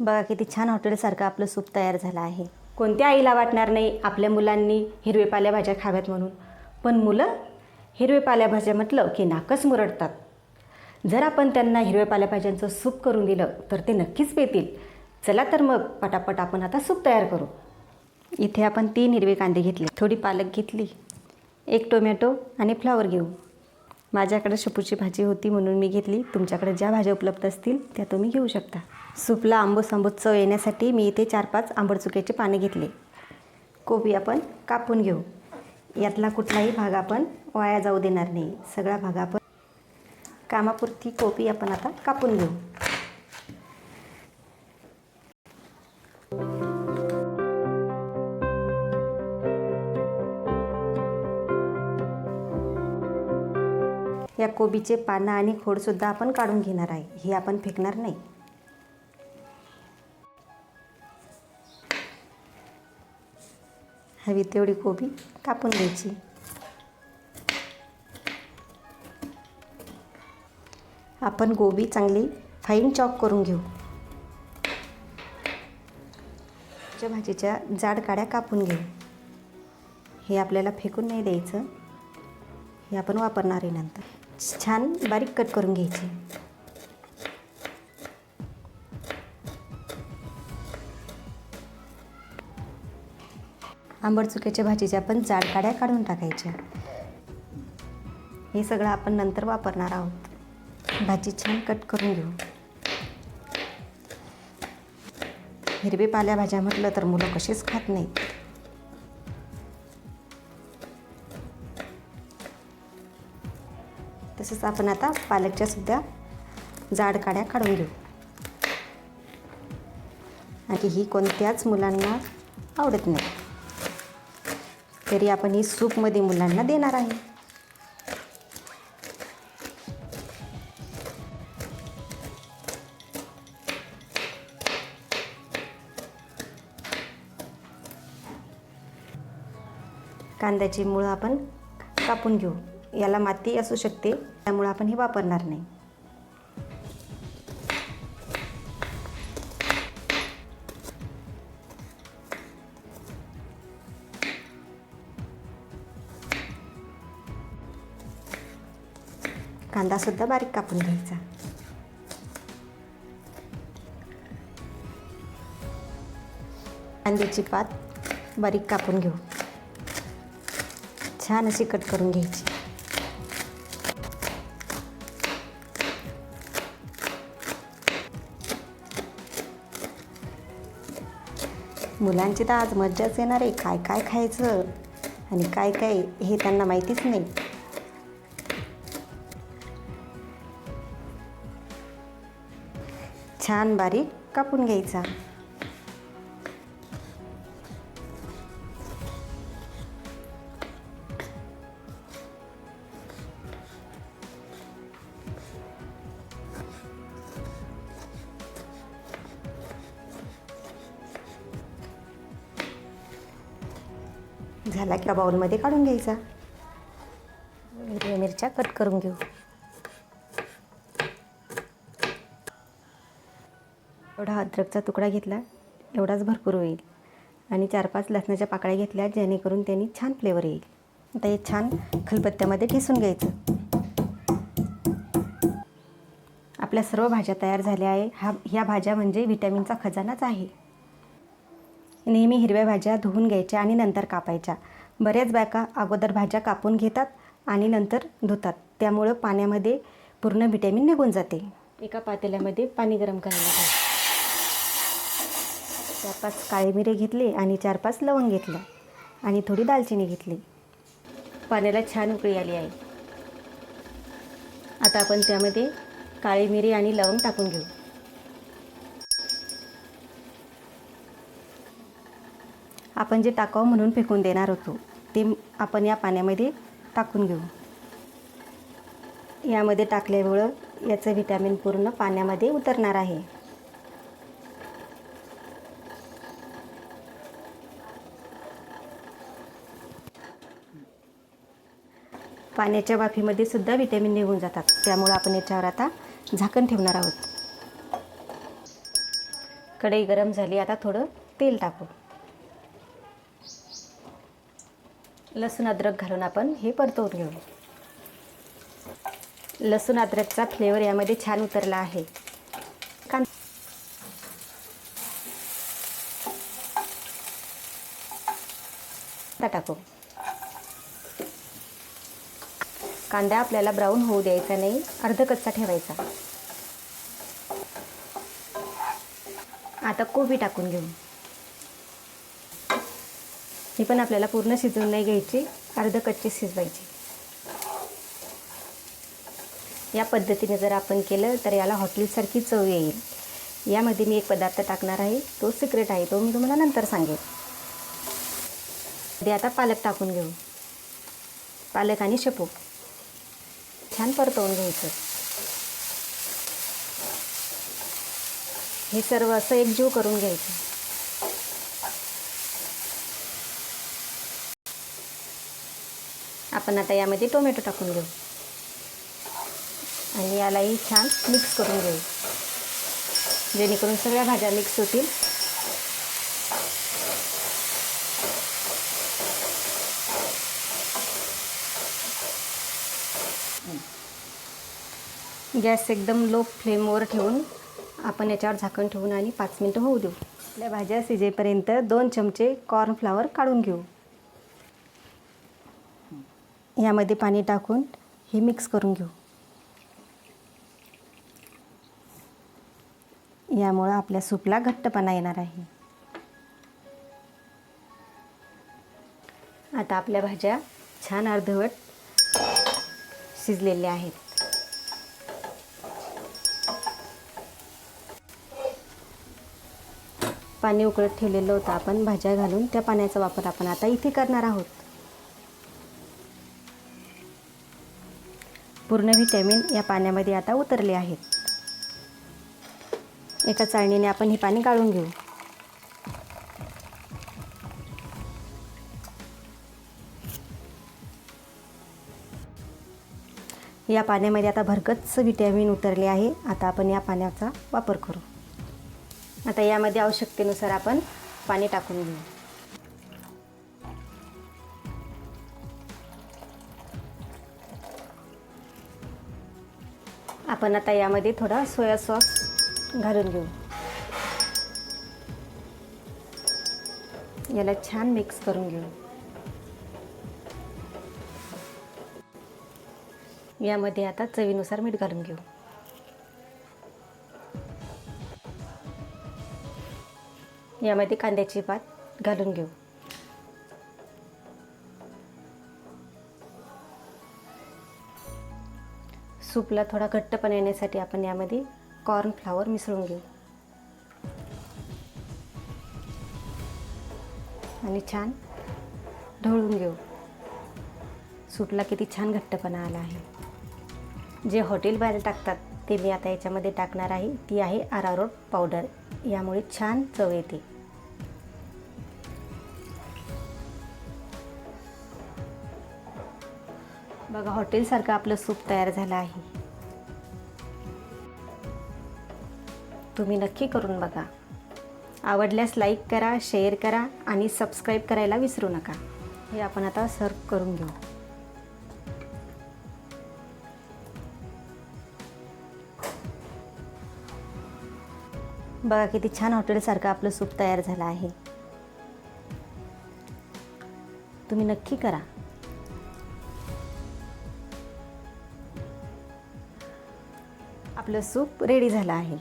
बघा किती छान हॉटेलसारखं आपलं सूप तयार झालं आहे. कोणत्या आईला वाटणार नाही आपल्या मुलांनी हिरवे पालेभाज्या खाव्यात म्हणून. पण मुलं हिरवे पालेभाज्या म्हटलं की नाकच मुरडतात. जर आपण त्यांना हिरव्या पालेभाज्यांचं सूप करून दिलं तर ते नक्कीच पेतील. चला तर मग पटापट आपण आता सूप तयार करू. इथे आपण तीन हिरवे कांदे घेतले. थोडी पालक घेतली. एक टोमॅटो आणि फ्लावर घेऊ. माझ्याकडे शपूची भाजी होती म्हणून मी घेतली. तुमच्याकडे ज्या भाज्या उपलब्ध असतील त्या तुम्ही घेऊ शकता. सूपला आंबूस आंबूस चव येण्यासाठी मी इथे चार पाच आंबट चुक्याचे पाने घेतले. कोबी आपण कापून घेऊ. यातला कुठलाही भाग आपण वाया जाऊ देणार नाही. सगळा भाग आपण कामापुरती कोबी आपण आता कापून घेऊ. या कोबीचे पानं आणि खोडसुद्धा आपण काढून घेणार आहे. हे आपण फेकणार नाही. हवी तेवढी कोबी कापून घ्यायची. आपण गोबी चांगली फाईन चॉप करून घेऊ. ज्या भाजीच्या जाड काड्या कापून घेऊ. हे आपल्याला फेकून नाही द्यायचं. हे आपण वापरणार आहे नंतर. छान बारीक कट करून घ्यायची. आंबट चुक्याच्या भाजीच्या पण जाड काड्या काढून टाकायच्या हे सगळं आपण नंतर वापरणार आहोत. भाजी छान कट करून घेऊ. हिरवी पाल्याभाज्या म्हटलं तर मुलं कशीच खात नाहीत. तसंच आपण आता पालकच्या सुद्धा जाड काड्या काढून घेऊ. आणि ही कोणत्याच मुलांना आवडत नाही. तरी आपण ही सूपमध्ये मुलांना देणार आहे. कांद्याची मुळं आपण कापून घेऊ. याला माती असू शकते त्यामुळं आपण हे वापरणार नाही. कांदासुद्धा बारीक कापून घ्यायचा. कांद्याची पात बारीक कापून घेऊ. छान अशी कट करून घ्यायची. मुलांची तर आज मज्जाच येणार आहे. काय काय खायचं? आणि काय काय हे त्यांना माहितीच नाही. छान बारीक कापून घ्यायचा. झाला किंवा बाउलमध्ये काढून घ्यायचा. हिरव्या मिरच्या कट करून घेऊ. थोडा अद्रकचा तुकडा घेतला एवढाच भरपूर होईल. आणि चार पाच लसणाच्या पाकळ्या घेतल्या जेणेकरून त्यांनी छान फ्लेवर येईल. आता हे छान खलबत्त्यामध्ये ठेसून घ्यायचं. आपल्या सर्व भाज्या तयार झाल्या आहे. हा ह्या भाज्या म्हणजे व्हिटॅमिनचा खजानाच आहे. नेहमी हिरव्या भाज्या धुवून घ्यायच्या आणि नंतर कापायच्या. बऱ्याच बायका अगोदर भाज्या कापून घेतात आणि नंतर धुतात. त्यामुळं पाण्यामध्ये पूर्ण व्हिटॅमिन निघून जाते. एका पातेल्यामध्ये पाणी गरम करायला पाहिजे. चार पाच काळे मिरे घेतले आणि चार पाच लवंग घेतलं आणि थोडी दालचिनी घेतली. पाण्याला छान उकळी आली आहे. आता आपण त्यामध्ये काळी मिरी आणि लवंग टाकून घेऊ. आपण जे टाकावं म्हणून फेकून देणार होतो ते आपण या पाण्यामध्ये टाकून घेऊ. यामध्ये टाकल्यामुळं याचं व्हिटॅमिन पूर्ण पाण्यामध्ये उतरणार आहे. पाण्याच्या वाफीमध्ये सुद्धा विटॅमिन निघून जातात. त्यामुळं आपण याच्यावर आता झाकण ठेवणार आहोत. कढई गरम झाली आता थोडं तेल टाकू. लसूण अद्रक घालून आपण हे परतवून घेऊ. लसूण अद्रकचा फ्लेवर यामध्ये छान उतरला आहे. कांदा टाकू. कांदा आपल्याला ब्राऊन होऊ द्यायचा नाही अर्ध कच्चा ठेवायचा. आता कोबी टाकून घेऊ. ही पण आपल्याला पूर्ण शिजवून नाही घ्यायची अर्ध कच्ची शिजवायची. या पद्धतीने जर आपण केलं तर याला हॉटेलसारखी चव येईल. यामध्ये मी एक पदार्थ टाकणार आहे तो सिक्रेट आहे तो मी तुम्हाला नंतर सांगेन. ते आता पालक टाकून घेऊ. पालक आणि शेपू. छान परतवून घ्यायचं. हे सर्व असं एकजीव करून घ्यायचं. आपण आता यामध्ये टोमॅटो टाकून घेऊ. आणि यालाही छान मिक्स करून घेऊ. जेणेकरून सगळ्या भाज्या मिक्स होतील. गॅस एकदम लो फ्लेमवर ठेवून आपण याच्यावर झाकण ठेवून आणि पाच मिनटं होऊ देऊ. आपल्या भाज्या शिजेपर्यंत दोन चमचे कॉर्नफ्लावर काढून घेऊ. यामध्ये पाणी टाकून हे मिक्स करून घेऊ. यामुळं आपल्या सूपला घट्टपणा येणार आहे. आता आपल्या भाज्या छान अर्धवट शिजलेले आहेत. पाणी उकळत ठेवलेलं होतं आपण भाज्या घालून. त्या पाण्याचा वापर आपण आता इथे करणार आहोत. पूर्ण व्हिटॅमिन या पाण्यामध्ये आता उतरले आहेत. एका चाळणीने आपण हे पाणी गाळून घेऊ. या पाण्यामध्ये आता भरकच व्हिटॅमिन उतरले आहे. आता आपण या पाण्याचा वापर करू. आता यामध्ये आवश्यकतेनुसार आपण पाणी टाकून घेऊ. आपण आता यामध्ये थोडा सोया सॉस घालून घेऊ. याला छान मिक्स करून घेऊ. यामध्ये आता चवीनुसार मीठ घालून घेऊ. यामध्ये कांद्याची पात घालून घेऊ. सूपला थोडा घट्टपणा येण्यासाठी आपण यामध्ये कॉर्नफ्लावर मिसळून घेऊ. आणि छान ढवळून घेऊ. सूपला किती छान घट्टपणा आला आहे. जे हॉटेल बाहेर टाकतात ते मी आता याच्यामध्ये टाकणार आहे. ती आहे आरारोट पावडर. यामुळे छान चव येते. बघा हॉटेलसारखं आपलं सूप तयार झालं आहे. तुम्ही नक्की करून बघा. आवडल्यास लाईक करा शेअर करा आणि सबस्क्राईब करायला विसरू नका. हे आपण आता सर्व करून घेऊ. बघा किती छान हॉटेलसारखं आपलं सूप तयार झालं आहे. तुम्ही नक्की करा. आपलं सूप रेडी झालं आहे.